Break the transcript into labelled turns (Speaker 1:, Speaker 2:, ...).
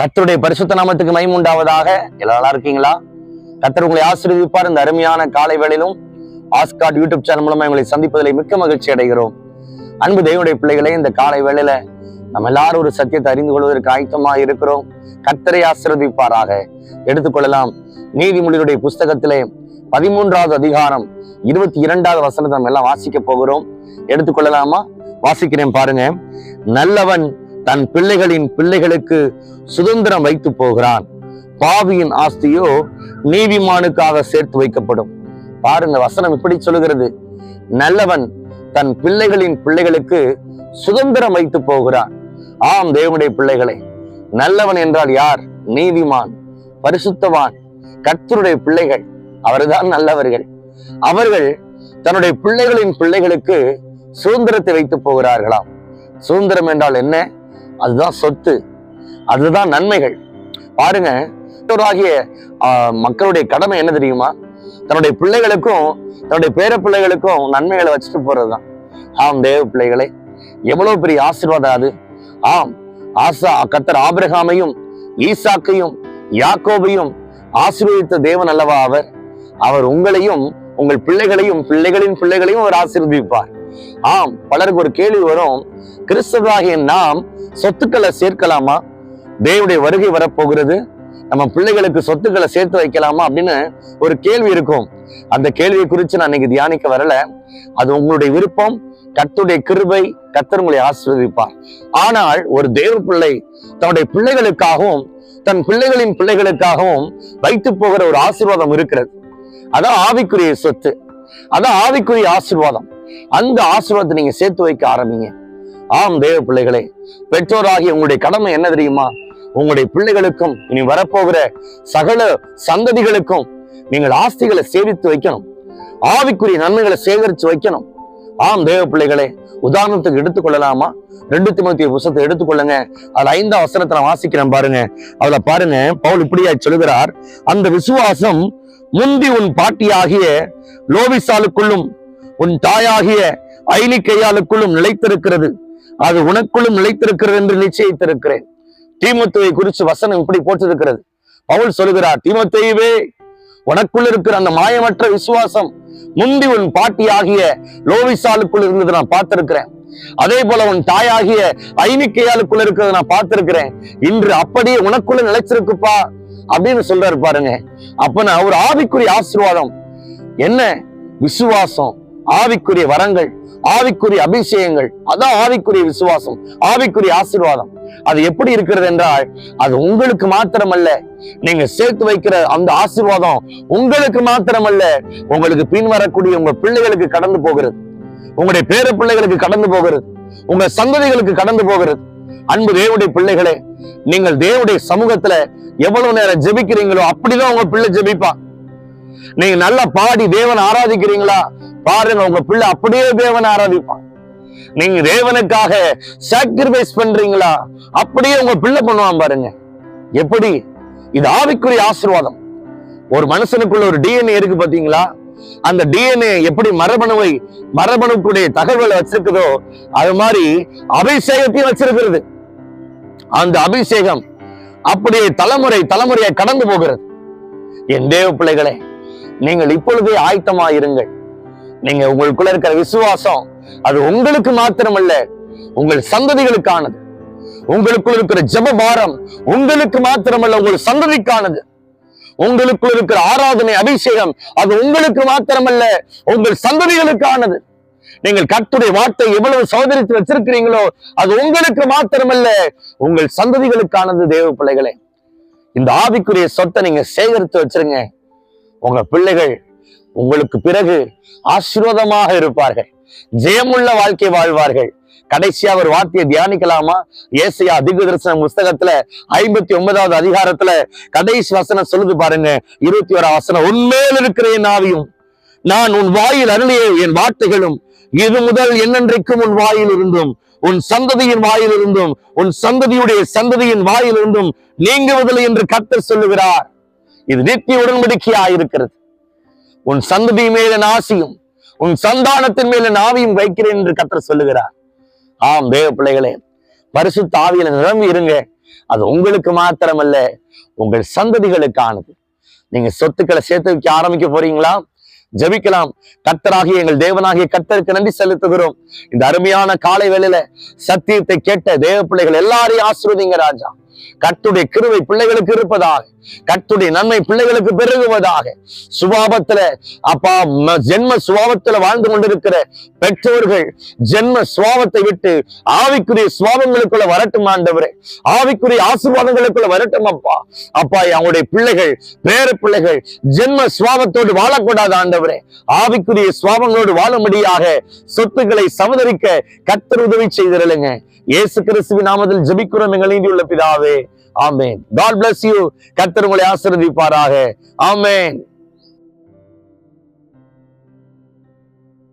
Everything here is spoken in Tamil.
Speaker 1: கத்தருடைய பரிசுத்த நாமத்துக்கு மைமுண்டாவதாக எல்லாம் நல்லா இருக்கீங்களா? கத்தர் உங்களை ஆசீர்விப்பார் இந்த அருமையான காலை வேளையிலும் ஆஸ்காட் யூடியூப் சேனல் மூலமா உங்களை சந்திப்பதில் மிக்க மகிழ்ச்சி அடைகிறோம். அன்பு தெய்வனுடைய பிள்ளைகளை இந்த காலை வேளையில நம்ம எல்லாரும் ஒரு சத்தியத்தை அறிந்து கொள்வதற்கு ஆயத்தமாக இருக்கிறோம். கர்த்தரை ஆசீர்வதிப்பாராக. எடுத்துக்கொள்ளலாம். நீதிமொழிகளுடைய புஸ்தகத்திலே பதிமூன்றாவது அதிகாரம் இருபத்தி இரண்டாவது வசனத்தை நம்ம எல்லாம் வாசிக்க போகிறோம். எடுத்துக்கொள்ளலாமா? வாசிக்கிறேன் பாருங்க. நல்லவன் தன் பிள்ளைகளின் பிள்ளைகளுக்கு சுதந்திரம் வைத்து போகிறான். பாவியின் ஆஸ்தியோ நீதிமானுக்காக சேர்த்து வைக்கப்படும். பாருங்க வசனம் இப்படி சொல்லுகிறது. நல்லவன் தன் பிள்ளைகளின் பிள்ளைகளுக்கு சுதந்திரம் வைத்து போகிறான். ஆம் தேவனுடைய பிள்ளைகளை நல்லவன் என்றால் யார்? நீதிமான் பரிசுத்தவான் கர்த்தருடைய பிள்ளைகள். அவர்தான் நல்லவர்கள். அவர்கள் தன்னுடைய பிள்ளைகளின் பிள்ளைகளுக்கு சுதந்திரத்தை வைத்து போகிறார்களாம். சுதந்திரம் என்றால் என்ன? அதுதான் சொத்து. அதுதான் நன்மைகள். பாருங்க ஆகிய மக்களுடைய கடமை என்ன தெரியுமா? தன்னுடைய பிள்ளைகளுக்கும் தன்னுடைய பேர பிள்ளைகளுக்கும் நன்மைகளை வச்சுட்டு போறதுதான். ஆம் தேவ பிள்ளைகளே எவ்வளவு பெரிய ஆசீர்வாதம் அது. ஆம் ஆசா கத்தர் ஆபிரகாமையும் ஈசாக்கையும் யாக்கோபையும் ஆசீர்வதித்த தேவன் அல்லவா அவர்? அவர் உங்களையும் உங்கள் பிள்ளைகளையும் பிள்ளைகளின் பிள்ளைகளையும் அவர் ஆசீர்வதிப்பார். ஆம் பலருக்கு ஒரு கேள்வி வரும். கிறிஸ்தவராகிய நாம் சொத்துக்களை சேர்க்கலாமா? தேவனுடைய வருகை வரப்போகிறது. நம்ம பிள்ளைகளுக்கு சொத்துக்களை சேர்த்து வைக்கலாமா அப்படின்னு ஒரு கேள்வி இருக்கும். அந்த கேள்வியை குறித்து நான் இன்னைக்கு தியானிக்க வரல. அது உங்களுடைய விருப்பம். கத்துடைய கிருபை கர்த்தர் உங்களை ஆனால் ஒரு தேவ பிள்ளை தன்னுடைய பிள்ளைகளுக்காகவும் தன் பிள்ளைகளின் பிள்ளைகளுக்காகவும் வைத்து போகிற ஒரு ஆசீர்வாதம் இருக்கிறது. அதான் ஆவிக்குரிய சொத்து. அதான் ஆவிக்குரிய ஆசீர்வாதம். அந்த ஆசீர்வாதத்தை நீங்க சேர்த்து வைக்க ஆரம்பிங்க. ஆம் தேவ பிள்ளைகளே பெற்றோராகி உங்களுடைய கடமை என்ன தெரியுமா? உங்களுடைய பிள்ளைகளுக்கும் இனி வரப்போகிற சகல சந்ததிகளுக்கும் நீங்கள் ஆஸ்திகளை சேமித்து வைக்கணும். ஆவிக்குரிய நன்மைகளை சேகரித்து வைக்கணும். ஆம் தேவ பிள்ளைகளே உதாரணத்துக்கு எடுத்துக்கொள்ளலாமா? ரெண்டு திமுத்திய புத்தகத்தை எடுத்துக்கொள்ளுங்க. அதுல ஐந்தாம் வசனத்தை நான் வாசிக்கிறேன் பாருங்க. அதுல பாருங்க பவுல் இப்படியா சொல்கிறார் அந்த விசுவாசம் முந்தி உன் பாட்டியாகிய லோபிசாலுக்குள்ளும் உன் தாயாகிய ஐனிக்கையாளுக்குள்ளும் நிலைத்திருக்கிறது. அது உனக்குள்ளும் நிலைத்திருக்கிறது என்று நிச்சயித்திருக்கிறேன். தீமத்துவை குறித்து வசனம் இப்படி போட்டிருக்கிறது பவுல் சொல்கிறார் தீமத்தையவே உனக்குள் இருக்கிற அந்த மாயமற்ற விசுவாசம் முந்தி உன் பாட்டி ஆகிய லோவிசாலுக்குள் இருந்தது நான் பார்த்திருக்கிறேன். அதே போல உன் தாயாகிய ஐனிக்கையாளுக்குள்ள இருக்கிறத நான் பார்த்திருக்கிறேன். இன்று அப்படியே உனக்குள்ள நிலைச்சிருக்குப்பா அப்படின்னு சொல்றாரு பாருங்க. அப்ப நான் ஒரு ஆவிக்குரிய ஆசீர்வாதம். என்ன? விசுவாசம். ஆவிக்குரிய வரங்கள் ஆவிக்குரிய அபிஷேகங்கள் அதான் ஆவிக்குரிய விசுவாசம் ஆவிக்குரிய ஆசீர்வாதம். அது எப்படி இருக்கிறது என்றால் அது உங்களுக்கு மாத்திரமல்ல. நீங்க சேர்த்து வைக்கிற அந்த ஆசீர்வாதம் உங்களுக்கு மாத்திரமல்ல. உங்களுக்கு பின்வரக்கூடிய உங்க பிள்ளைகளுக்கு கடந்து போகிறது. உங்களுடைய பேர பிள்ளைகளுக்கு கடந்து போகிறது. உங்க சந்ததிகளுக்கு கடந்து போகிறது. அன்பு தேவடைய பிள்ளைகளே நீங்கள் தேவடைய சமூகத்துல எவ்வளவு நேரம் ஜெபிக்கிறீங்களோ அப்படிதான் உங்க பிள்ளை ஜெபிப்பான். நீங்க நல்லா பாடி தேவன் ஆராதிக்கிறீங்களா? பாருங்க உங்க பிள்ளை அப்படியே தேவனை ஆராதிப்பான். நீங்க தேவனுக்காக சாக்ரிஃபைஸ் பண்றீங்களா? அப்படியே உங்க பிள்ளை பண்ணுவான் பாருங்க. எப்படி? இது ஆவிக்குரிய ஆசீர்வாதம். ஒரு மனுஷனுக்குள்ள ஒரு டிஎன்ஏ இருக்கு பாத்தீங்களா? அந்த டிஎன்ஏ எப்படி மரபணுவை மரபணுக்குடைய தகவலை வச்சிருக்குதோ அது மாதிரி அபிஷேகத்தையும் வச்சிருக்கிறது. அந்த அபிஷேகம் அப்படியே தலைமுறை தலைமுறையை கடந்து போகிறது. என் தேவ பிள்ளைகளே நீங்கள் இப்பொழுதே ஆயத்தமா இருங்கள் நீங்க உங்களுக்குள்ள இருக்கிற விசுவாசம் அது உங்களுக்கு மாத்திரமல்ல உங்கள் சந்ததிகளுக்கானது. உங்களுக்குள்ள இருக்கிற ஜப பாரம் உங்களுக்கு மாத்திரமல்ல உங்கள் சந்ததிக்கானது. உங்களுக்குள்ள இருக்கிற ஆராதனை அபிஷேகம் அது உங்களுக்கு மாத்திரமல்ல உங்கள் சந்ததிகளுக்கானது. நீங்கள் கத்துடைய வார்த்தை எவ்வளவு சோதரித்து வச்சிருக்கிறீங்களோ அது உங்களுக்கு மாத்திரமல்ல உங்கள் சந்ததிகளுக்கானது தேவ பிள்ளைகளே. இந்த ஆவிக்குரிய சொத்தை நீங்க சேகரித்து வச்சிருங்க. உங்க பிள்ளைகள் உங்களுக்கு பிறகு ஆசீர்வாதமாக இருப்பார்கள். ஜெயமுள்ள வாழ்க்கை வாழ்வார்கள். கடைசியா ஒரு வார்த்தையை தியானிக்கலாமா? ஏசையா அதிக தரிசன புஸ்தகத்துல ஐம்பத்தி ஒன்பதாவது அதிகாரத்துல கடைசி வசனம் சொல்லுது பாருங்க. இருபத்தி ஓரா வசனம் உண்மையில் இருக்கிற என் ஆவியும் நான் உன் வாயில் அருளிய என் வார்த்தைகளும் இது முதல் என்னென்றைக்கும் உன் வாயில் இருந்தும் உன் சந்ததியின் வாயில் இருந்தும் உன் சந்ததியுடைய சந்ததியின் வாயில் இருந்தும் நீங்குவதில்லை என்று கத்தர் சொல்லுகிறார். இது நித்திய உடன்படிக்கையாயிருக்கிறது. உன் சந்ததி மேல ஆசியும் உன் சந்தானத்தின் மேல ஆவியும் வைக்கிறேன் என்று கத்தர் சொல்லுகிறார். ஆம் தேவ பிள்ளைகளே பரிசு தாவியில நிரம்பி இருங்க. அது உங்களுக்கு மாத்திரமல்ல உங்கள் சந்ததிகளுக்கானது. நீங்க சொத்துக்களை சேர்த்து வைக்க ஆரம்பிக்க போறீங்களா? ஜெபிக்கலாம். கத்தராகிய எங்கள் தேவனாகிய கத்தருக்கு நன்றி செலுத்துகிறோம். இந்த அருமையான காலை வேளையில சத்தியத்தை கேட்ட தேவ பிள்ளைகள் எல்லாரையும் ஆசிர்வதிங்க ராஜா. கர்த்துடைய கிருவை பிள்ளைகளுக்கு இருப்பதாக கர்த்துடைய நன்மை பிள்ளைகளுக்கு பெருகுவதாக. சுபாவத்துல அப்பா ஜென்ம சுபாவத்துல வாழ்ந்து கொண்டிருக்கிற பெற்றோர்கள் ஜென்ம சுபாவத்தை விட்டு ஆவிக்குரிய சுவாபங்களுக்குள்ள வரட்டும் ஆண்டவரே. ஆவிக்குரிய ஆசீர்வாதங்களுக்குள்ள வரட்டும் அப்பா. அப்பா அவங்களுடைய பிள்ளைகள் பேர பிள்ளைகள் ஜென்ம சுவாபத்தோடு வாழக்கூடாது ஆண்டவரே. ஆவிக்குரிய சுவாபங்களோடு வாழும்படியாக சொத்துக்களை சமதரிக்க கத்தர் உதவி செய்திருங்க இயேசு கிறிஸ்துவின் நாமத்தில் ஜெபிக்கிறோம் எங்கள் உள்ள பிதாவே. ஆமென். காட் பிளஸ் யூ கர்த்தர் உங்களை ஆசீர்வதிப்பாராக. ஆமேன்.